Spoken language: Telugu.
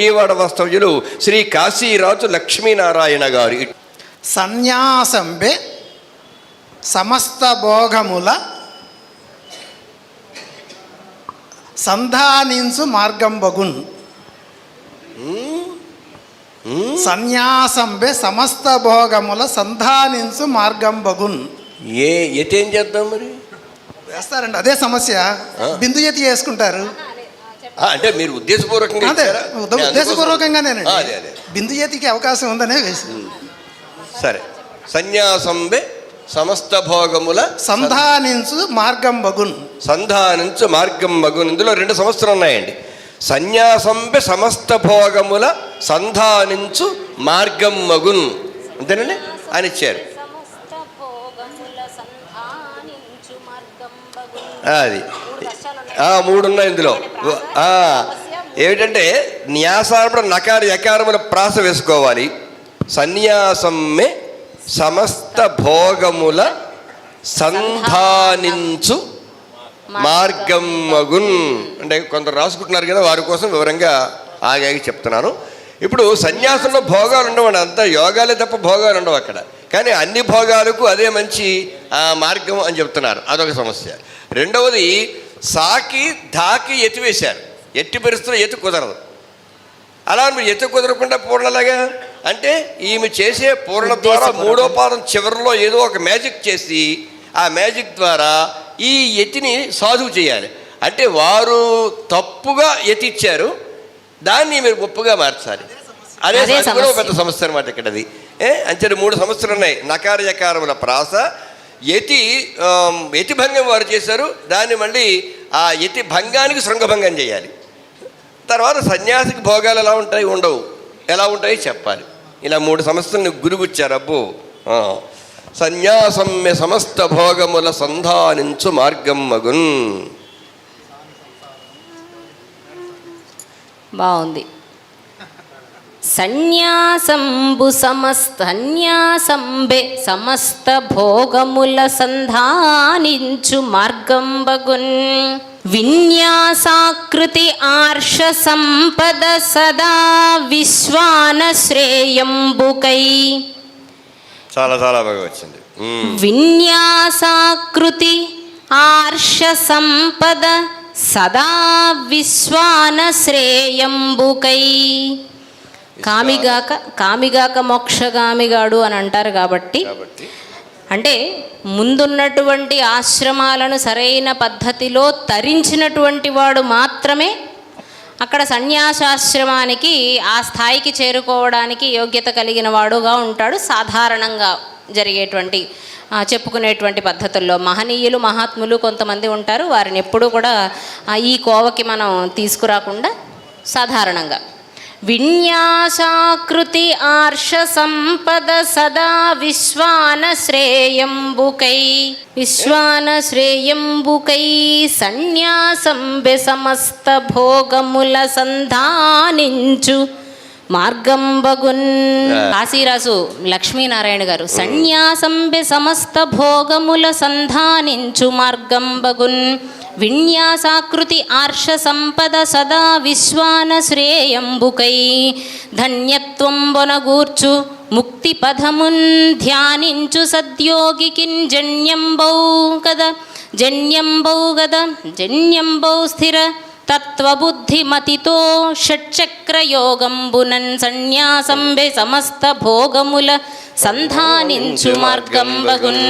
విజయవాడ వాస్తవ్యులు శ్రీ కాశీరాజు లక్ష్మీనారాయణ గారు. సన్యాసంబే సమస్త భోగముల సంధానించు మార్గం బగున్. సన్యాసంబే సమస్త భోగముల సంధానించు మార్గం బగున్. ఏ ఎటేం చేద్దాం మరి? వేస్తారండి అదే సమస్య. బిందు ఎత్తి చేసుకుంటారు అంటే మీరు ఉద్దేశపూర్వకంగా అదే ఉద్దేశపూర్వకంగానేనండి అదే అదే. బిందు చేతికి అవకాశం ఉందనే వేసి. సరే. సన్యాసంబే సమస్త భోగముల సంధానించు మార్గం బగున్. సంధానించు మార్గం మగున్ ఇందులో రెండు సంవత్సరాలు ఉన్నాయండి. సన్యాసంబె సమస్త భోగముల సంధానించు మార్గం మగున్ అంతేనండి? ఆయన ఇచ్చారు. సమస్త భోగముల సంధానించు మార్గం బగున్. అది. మూడు కష్టాలు ఉన్నాయి. ఆ, మూడు ఉన్నాయి ఇందులో ఏమిటంటే న్యాసారపడ నకార యకారముల ప్రాస వేసుకోవాలి. సన్యాసమ్మె సమస్త భోగముల సంధానించు మార్గం మగున్. అంటే కొందరు రాసుకుంటున్నారు కదా వారి కోసం వివరంగా ఆగాగి చెప్తున్నాను. ఇప్పుడు సన్యాసంలో భోగాలు ఉండవు అంతా యోగాలే తప్ప భోగాలు ఉండవు అక్కడ. కానీ అన్ని భోగాలకు అదే మంచి మార్గం అని చెప్తున్నారు. అదొక సమస్య. రెండవది సాకి ధాకి ఎత్తివేశారు ఎట్టి పరిస్థితుల్లో ఎత్తు కుదరదు. అలా మీరు ఎత్తు కుదరకుండా పూర్ణలాగా అంటే ఈమె చేసే పూర్ణ ద్వారా మూడో పాదం చివరిలో ఏదో ఒక మ్యాజిక్ చేసి ఆ మ్యాజిక్ ద్వారా ఈ ఎత్తిని సాధువు చేయాలి. అంటే వారు తప్పుగా ఎత్తిచ్చారు. దాన్ని మీరు ఒప్పుగా మార్చాలి. అదే కూడా. పెద్ద సమస్య అనమాట ఇక్కడ అది ఏ? అంచెడు మూడు సమస్యలు ఉన్నాయి. నకార యకారముల ప్రాస యతి యతి భంగం వారు చేశారు దాన్ని మళ్ళీ ఆ యతి భంగానికి శృంగభంగం చేయాలి. తర్వాత సన్యాసికి భోగాలు ఎలా ఉంటాయి ఉండవు. ఎలా ఉంటాయి చెప్పాలి. ఇలా మూడు సమస్యలను గురుగుచ్చారు అబ్బో. సన్యాసమ్య సమస్త భోగముల సంధానించు మార్గం మగున్. బాగుంది. సన్యాసంబు సమస్త సన్యాసంబె సమస్త భోగముల సంధానించు మార్గం బగున్ విన్యాసాకృతి ఆర్ష సంపద సదా విశ్వాన శ్రేయంబుకై. చాలా చాలా బాగా వచ్చింది. విన్యాసాకృతి ఆర్ష సంపద సదా విశ్వాన శ్రేయంబుకై. కామిగాక కామిగాక మోక్షగామిగాడు అని అంటారు కాబట్టి అంటే ముందున్నటువంటి ఆశ్రమాలను సరైన పద్ధతిలో తరించినటువంటి వాడు మాత్రమే అక్కడ సన్యాసాశ్రమానికి ఆ స్థాయికి చేరుకోవడానికి యోగ్యత కలిగిన వాడుగా ఉంటాడు. సాధారణంగా జరిగేటువంటి చెప్పుకునేటువంటి పద్ధతుల్లో మహనీయులు మహాత్ములు కొంతమంది ఉంటారు. వారిని ఎప్పుడూ కూడా ఈ కోవకి మనం తీసుకురాకుండా సాధారణంగా విన్యాసాకృతి ఆర్ష సంపద సదా విశ్వాన శ్రేయంబుకై విశ్వాన శ్రేయంబుకై సన్యాసం బె సమస్త భోగముల సంధానించు మార్గం బగున్ కాశీరాజు లక్ష్మీనారాయణ గారు సన్యాసం బె సమస్త భోగముల సంధానించు మార్గం బగున్ విన్యాసాకృతి ఆర్ష సంపద సదా విశ్వాన శ్రేయంబుకై ధన్యత్వం వనగూర్చు ముక్తి పదమున్ ధ్యానించు సద్యోగికిన్ జన్యంబౌ కద జన్యంబౌ గద జన్యంబౌ స్థిర తత్వబుద్ధిమతితో షట్చక్రయోగంబునన్ సన్యాసంబె సమస్త భోగముల సంధానించు మార్గం బగున్